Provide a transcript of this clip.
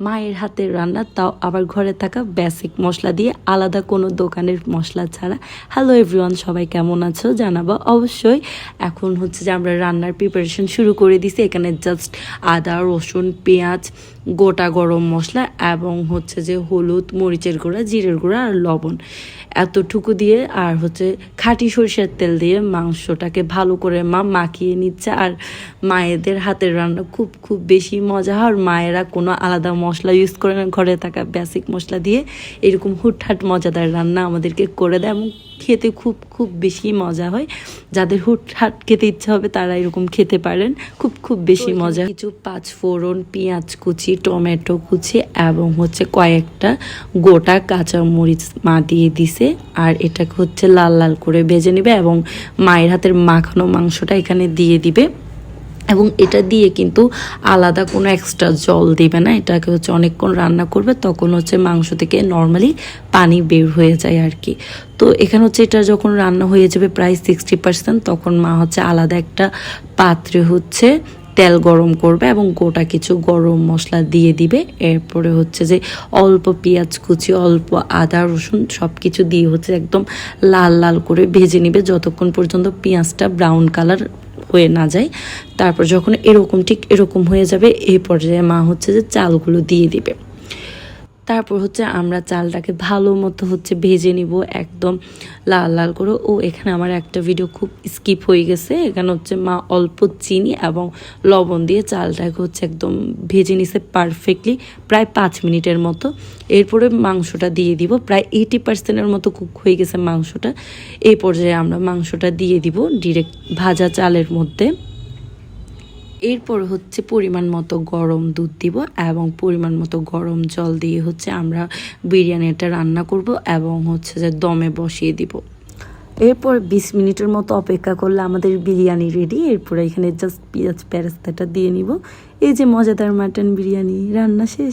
মায়ের হাতের রান্না, তাও আবার ঘরে থাকা বেসিক মশলা দিয়ে আলাদা কোনো দোকানের মশলা ছাড়া। হ্যালো এভরিওয়ান সবাই কেমন আছো? জানাব অবশ্যই। এখন হচ্ছে যে আমরা রান্নার প্রিপারেশন শুরু করে দিছি। এখানে জাস্ট আদা, রসুন, পেঁয়াজ, গোটা গরম মশলা এবং হচ্ছে যে হলুদ, মরিচের গুঁড়া, জিরের গুঁড়া আর লবণ। এতটুকু দিয়ে আর হচ্ছে খাঁটি সরষের তেল দিয়ে মাংসটাকে ভালো করে মা মাখিয়ে নিচ্ছে। আর মায়েদের হাতের রান্না খুব খুব বেশি মজা হয়। আর মায়েরা কোনো আলাদা মশলা ইউজ করে না। ঘরে থাকা বেসিক মশলা দিয়ে এরকম হুটহাট মজাদার রান্না আমাদেরকে করে দেয় এবং খেতে খুব খুব বেশি মজা হয়। যাদের হুটহাট খেতে ইচ্ছা হবে তারা এরকম খেতে পারেন। খুব খুব বেশি মজা। কিছু পাঁচ ফোড়ন পেঁয়াজ কুচি টমেটো কুচি এবং হচ্ছে কয়েকটা গোটা কাঁচা মরিচ মা দিয়ে দিছে। আর এটাকে হচ্ছে লাল লাল করে ভেজে নেবে এবং মায়ের হাতের মাখানো মাংসটা এখানে দিয়ে দিবে। এবং এটা দিয়ে কিন্তু আলাদা কোনো এক্সট্রা জল দেবে না। এটাকে হচ্ছে অনেকক্ষণ রান্না করবে, তখন হচ্ছে মাংস থেকে নর্মালি পানি বের হয়ে যায় আর কি তো এখানে হচ্ছে এটা যখন রান্না হয়ে যাবে প্রায় সিক্সটি পার্সেন্ট তখন মা হচ্ছে আলাদা একটা পাত্রে হচ্ছে তেল গরম করবে এবং গোটা কিছু গরম মশলা দিয়ে দিবে। এরপরে হচ্ছে যে অল্প পেঁয়াজ কুচি, অল্প আদা, রসুন সব কিছু দিয়ে হচ্ছে একদম লাল লাল করে ভেজে নিবে যতক্ষণ পর্যন্ত পেঁয়াজটা ব্রাউন কালার হয়ে না যায়। তারপর যখন এরকম ঠিক এরকম হয়ে যাবে এই পর্যায়ে মা হচ্ছে যে চালগুলো দিয়ে দিবে। তারপর হচ্ছে আমরা চালটাকে ভালো মতো হচ্ছে ভেজে নিব একদম লাল লাল করে। ও, এখানে আমার একটা ভিডিও খুব স্কিপ হয়ে গেছে। এখানে হচ্ছে মা অল্প চিনি এবং লবণ দিয়ে চালটাকে হচ্ছে একদম ভেজে নিছে পারফেক্টলি প্রায় পাঁচ মিনিটের মতো। এরপরে মাংসটা দিয়ে দিব। প্রায় এইটি পার্সেন্টের মতো কুক হয়ে গেছে মাংসটা। এই পর্যায়ে আমরা মাংসটা দিয়ে দিব ডিরেক্ট ভাজা চালের মধ্যে। এরপর হচ্ছে পরিমাণ মতো গরম দুধ দিব এবং পরিমাণ মতো গরম জল দিয়ে হচ্ছে আমরা বিরিয়ানিটা রান্না করব এবং হচ্ছে যে দমে বসিয়ে দিব। এরপর বিশ মিনিটের মতো অপেক্ষা করলে আমাদের বিরিয়ানি রেডি এরপর এখানে জাস্ট পেঁয়াজ প্যারাস্তাটা দিয়ে নিব। এই যে মজাদার মাটন বিরিয়ানি, রান্না শেষ।